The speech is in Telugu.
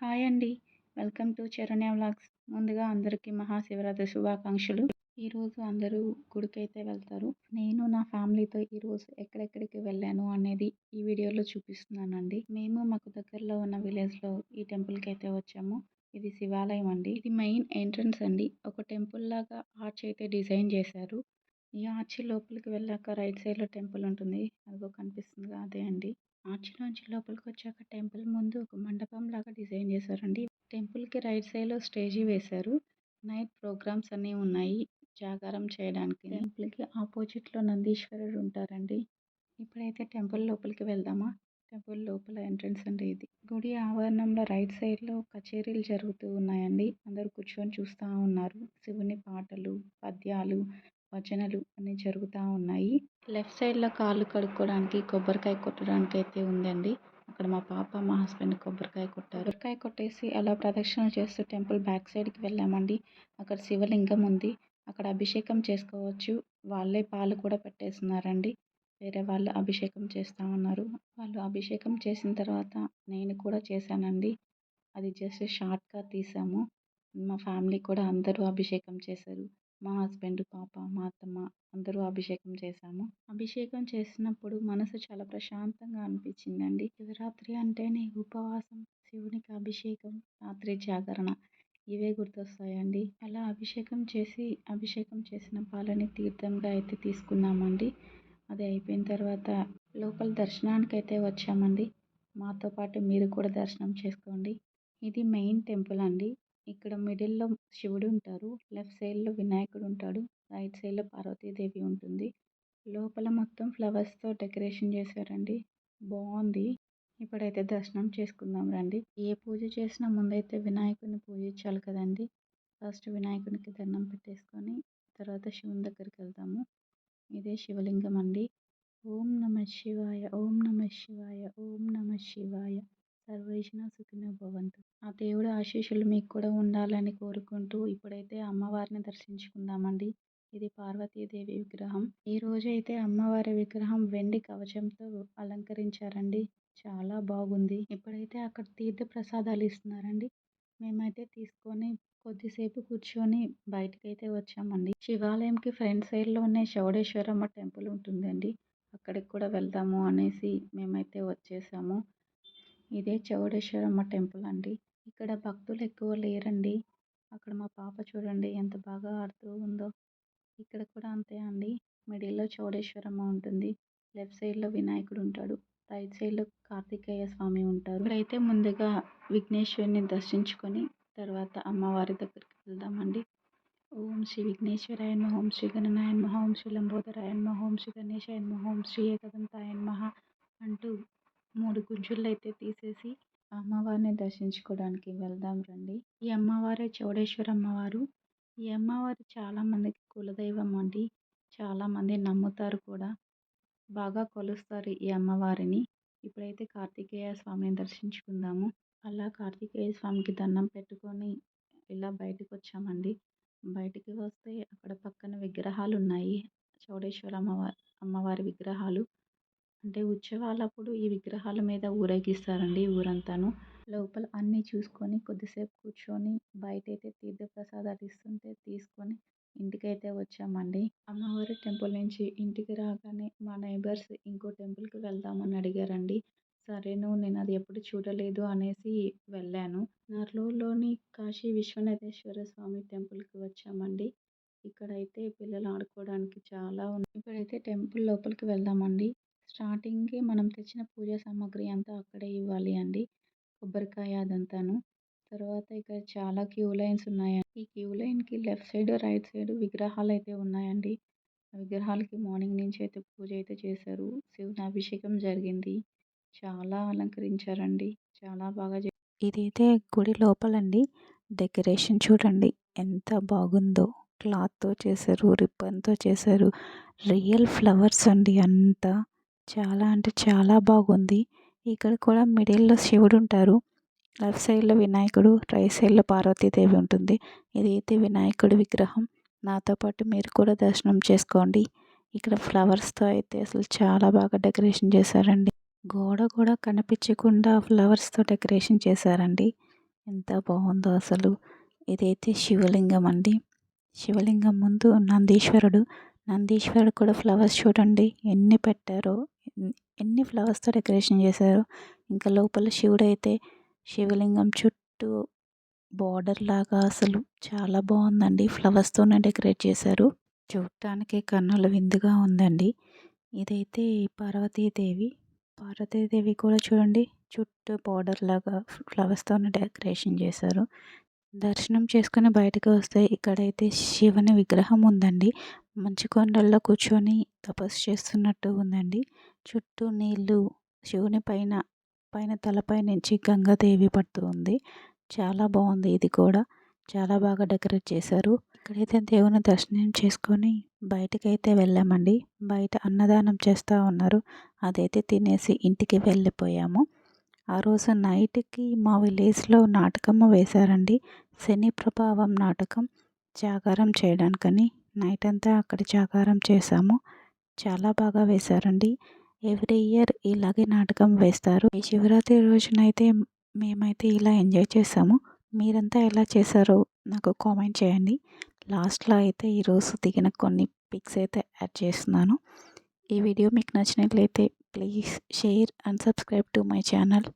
హాయ్ అండి. Welcome to Charanya vlogs. ముందుగా అందరికీ మహాశివరాత్రి శుభాకాంక్షలు. ఈరోజు అందరూ గుడికైతే వెళ్తారు. నేను నా ఫ్యామిలీతో ఈరోజు ఎక్కడెక్కడికి వెళ్ళాను అనేది ఈ వీడియోలో చూపిస్తున్నానండి. మేము మాకు దగ్గరలో ఉన్న విలేజ్లో ఈ టెంపుల్కి అయితే వచ్చాము. ఇది శివాలయం అండి. ఇది మెయిన్ ఎంట్రన్స్ అండి. ఒక టెంపుల్ లాగా ఆర్చ్ అయితే డిజైన్ చేశారు. ఈ ఆర్చి లోపలికి వెళ్ళాక రైట్ సైడ్లో టెంపుల్ ఉంటుంది. అదిగో కనిపిస్తుంది అదే అండి. ఆర్చి నుంచి లోపలికి వచ్చాక టెంపుల్ ముందు ఒక మండపం లాగా డిజైన్ చేశారండి. టెంపుల్కి రైట్ సైడ్లో స్టేజీ వేశారు. నైట్ ప్రోగ్రామ్స్ అన్నీ ఉన్నాయి జాగారం చేయడానికి. టెంపుల్కి ఆపోజిట్లో నందీశ్వరుడు ఉంటారండి. ఇప్పుడైతే టెంపుల్ లోపలికి వెళ్దామా? టెంపుల్ లోపల ఎంట్రన్స్ అండి ఇది. గుడి ఆవరణంలో రైట్ సైడ్లో కచేరీలు జరుగుతూ ఉన్నాయండి. అందరూ కూర్చొని చూస్తూ ఉన్నారు. శివుని పాటలు పద్యాలు భజనలు అన్నీ జరుగుతూ ఉన్నాయి. లెఫ్ట్ సైడ్లో కాళ్ళు కడుక్కోవడానికి కొబ్బరికాయ కొట్టడానికి అయితే ఉందండి. అక్కడ మా పాప మా హస్బెండ్ కొబ్బరికాయ కొట్టారు. కొబ్బరికాయ కొట్టేసి అలా ప్రదక్షిణ చేస్తూ టెంపుల్ బ్యాక్ సైడ్కి వెళ్ళామండి. అక్కడ శివలింగం ఉంది. అక్కడ అభిషేకం చేసుకోవచ్చు. వాళ్ళే పాలు కూడా పెట్టేస్తున్నారండి. వేరే వాళ్ళు అభిషేకం చేస్తూ ఉన్నారు. వాళ్ళు అభిషేకం చేసిన తర్వాత నేను కూడా చేశానండి. అది జస్ట్ షార్ట్గా తీసాము. మా ఫ్యామిలీ కూడా అందరూ అభిషేకం చేశారు. మా హస్బెండ్ పాప మా అత్తమ్మ అందరూ అభిషేకం చేశాము. అభిషేకం చేసినప్పుడు మనసు చాలా ప్రశాంతంగా అనిపించిందండి. శివరాత్రి అంటేనే ఉపవాసం శివునికి అభిషేకం రాత్రి జాగరణ ఇవే గుర్తొస్తాయండి. అలా అభిషేకం చేసి అభిషేకం చేసిన పాలని తీర్థంగా అయితే తీసుకున్నామండి. అది అయిపోయిన తర్వాత లోపల దర్శనానికి అయితే వచ్చామండి. మాతో పాటు మీరు కూడా దర్శనం చేసుకోండి. ఇది మెయిన్ టెంపుల్ అండి. ఇక్కడ మిడిల్లో శివుడు ఉంటారు. లెఫ్ట్ సైడ్లో వినాయకుడు ఉంటాడు. రైట్ సైడ్లో పార్వతీదేవి ఉంటుంది. లోపల మొత్తం ఫ్లవర్స్తో డెకరేషన్ చేశారండి. బాగుంది. ఇప్పుడైతే దర్శనం చేసుకుందాం రండి. ఏ పూజ చేసినా ముందైతే వినాయకుడిని పూజించాలి కదండి. ఫస్ట్ వినాయకునికి దండం పెట్టేసుకొని తర్వాత శివుని దగ్గరికి వెళ్తాము. ఇదే శివలింగం అండి. ఓం నమ శివాయ ఓం నమ శివాయ ఓం నమ శివాయ. సర్వేషణ సుఖినో భవంతు. ఆ దేవుడి ఆశీస్సులు మీకు కూడా ఉండాలని కోరుకుంటూ ఇప్పుడైతే అమ్మవారిని దర్శించుకుందామండి. ఇది పార్వతీదేవి విగ్రహం. ఈ రోజు అయితే అమ్మవారి విగ్రహం వెండి కవచంతో అలంకరించారండి. చాలా బాగుంది. ఇప్పుడైతే అక్కడ తీర్థ ప్రసాదాలు ఇస్తున్నారండి. మేమైతే తీసుకొని కొద్దిసేపు కూర్చొని బయటకైతే వచ్చామండి. శివాలయంకి ఫ్రంట్ సైడ్లోనే చౌడేశ్వరమ్మ టెంపుల్ ఉంటుందండి. అక్కడికి కూడా వెళ్దాము అనేసి మేమైతే వచ్చేసాము. ఇదే చౌడేశ్వరమ్మ టెంపుల్ అండి. ఇక్కడ భక్తులు ఎక్కువ లేరండి. అక్కడ మా పాప చూడండి ఎంత బాగా ఆడుతూ ఉందో. ఇక్కడ కూడా అంతే అండి. మిడిల్లో చౌడేశ్వరమ్మ ఉంటుంది. లెఫ్ట్ సైడ్లో వినాయకుడు ఉంటాడు. రైట్ సైడ్లో కార్తికేయ స్వామి ఉంటారు. ఇక్కడైతే ముందుగా విఘ్నేశ్వరిని దర్శించుకొని తర్వాత అమ్మవారి దగ్గరికి వెళ్దామండి. ఓం శ్రీ విఘ్నేశ్వరాయ నమ. ఓం శ్రీ గణనాయ నమ. ఓం శ్రీ లంబోదరాయ నమ. ఓం శ్రీ గణేశాయ నమ. ఓం శ్రీ ఏకదంతాయ నమ అంటూ మూడు గుజ్జులు అయితే తీసేసి అమ్మవారిని దర్శించుకోవడానికి వెళ్దాం రండి. ఈ అమ్మవారే చౌడేశ్వర అమ్మవారు. ఈ అమ్మవారు చాలామందికి కులదైవం అండి. చాలామంది నమ్ముతారు కూడా. బాగా కొలుస్తారు ఈ అమ్మవారిని. ఇప్పుడైతే కార్తికేయ స్వామిని దర్శించుకుందాము. అలా కార్తికేయ స్వామికి దండం పెట్టుకొని ఇలా బయటకు వచ్చామండి. బయటికి వస్తే అక్కడ పక్కన విగ్రహాలు ఉన్నాయి చౌడేశ్వర అమ్మవారి అమ్మవారి విగ్రహాలు. అంటే ఉత్సవాలప్పుడు ఈ విగ్రహాల మీద ఊరేగిస్తారండి ఊరంతాను. లోపల అన్నీ చూసుకొని కొద్దిసేపు కూర్చొని బయటైతే తీర్థప్రసాదాలు ఇస్తుంటే తీసుకొని ఇంటికైతే వచ్చామండి. అమ్మవారి టెంపుల్ నుంచి ఇంటికి రాగానే మా నైబర్స్ ఇంకో టెంపుల్కి వెళ్దామని అడిగారండి. సరేను నేను అది ఎప్పుడు చూడలేదు అనేసి వెళ్ళాను. నర్లూరులోని కాశీ విశ్వనాథేశ్వర స్వామి టెంపుల్కి వచ్చామండి. ఇక్కడైతే పిల్లలు ఆడుకోవడానికి చాలా ఉంది ఇప్పుడైతే టెంపుల్ లోపలికి వెళ్దామండి. స్టార్టింగ్కి మనం తెచ్చిన పూజా సామాగ్రి అంతా అక్కడే ఇవ్వాలి అండి. కొబ్బరికాయ అదంతాను. తర్వాత ఇక్కడ చాలా క్యూ లైన్స్ ఉన్నాయండి ఈ క్యూ లైన్కి లెఫ్ట్ సైడ్ రైట్ సైడ్ విగ్రహాలు అయితే ఉన్నాయండి. ఆ విగ్రహాలకి మార్నింగ్ నుంచి అయితే పూజ అయితే చేశారు. శివుని అభిషేకం జరిగింది. చాలా అలంకరించారండి. చాలా బాగా ఇదైతే గుడి లోపలండి. డెకరేషన్ చూడండి ఎంత బాగుందో. క్లాత్తో చేశారు రిబ్బన్తో చేశారు. రియల్ ఫ్లవర్స్ అండి అంతా. చాలా అంటే చాలా బాగుంది. ఇక్కడ కూడా మిడిల్లో శివుడు ఉంటారు. లెఫ్ట్ సైడ్లో వినాయకుడు రైట్ సైడ్లో పార్వతీదేవి ఉంటుంది. ఇదైతే వినాయకుడి విగ్రహం. నాతో పాటు మీరు కూడా దర్శనం చేసుకోండి. ఇక్కడ ఫ్లవర్స్తో అయితే అసలు చాలా బాగా డెకరేషన్ చేశారండి. గోడ కూడా కనిపించకుండా ఫ్లవర్స్తో డెకరేషన్ చేశారండి. ఎంత బాగుందో అసలు. ఇదైతే శివలింగం అండి. శివలింగం ముందు నందీశ్వరుడు నందీశ్వరుడు కూడా ఫ్లవర్స్ చూడండి ఎన్ని పెట్టారో ఎన్ని ఫ్లవర్స్తో డెకరేషన్ చేశారో. ఇంకా లోపల శివుడు అయితే శివలింగం చుట్టూ బార్డర్ లాగా అసలు చాలా బాగుందండి. ఫ్లవర్స్తోనే డెకరేట్ చేశారు. చూడటానికి కన్నుల విందుగా ఉందండి. ఇదైతే పార్వతీదేవి పార్వతీదేవి కూడా చూడండి చుట్టూ బార్డర్ లాగా ఫ్లవర్స్తోనే డెకరేషన్ చేశారు. దర్శనం చేసుకుని బయటకు వస్తే ఇక్కడైతే శివుని విగ్రహం ఉందండి. మంచు కొండల్లో కూర్చొని తపస్సు చేస్తున్నట్టు ఉందండి. చుట్టూ నీళ్ళు శివుని పైన పైన తలపై నుంచి గంగాదేవి పడుతూ ఉంది. చాలా బాగుంది ఇది కూడా. చాలా బాగా డెకరేట్ చేశారు. ఇక్కడైతే దేవుని దర్శనం చేసుకొని బయటకైతే వెళ్ళామండి. బయట అన్నదానం చేస్తూ ఉన్నారు. అదైతే తినేసి ఇంటికి వెళ్ళిపోయాము. ఆ రోజు నైట్కి మా విలేజ్లో నాటకం వేశారండి. శని ప్రభావం నాటకం జాగారం చేయడానికని. నైట్ అంతా అక్కడ జాగారం చేశాము. చాలా బాగా వేశారండి. ఎవ్రీ ఇయర్ ఇలాగే నాటకం వేస్తారు. ఈ శివరాత్రి రోజునైతే మేమైతే ఇలా ఎంజాయ్ చేసాము మీరంతా ఎలా చేశారో నాకు కామెంట్ చేయండి. లాస్ట్లో అయితే ఈరోజు దిగిన కొన్ని పిక్స్ అయితే యాడ్ చేస్తున్నాను. ఈ వీడియో మీకు నచ్చినట్లయితే please share and subscribe to my channel.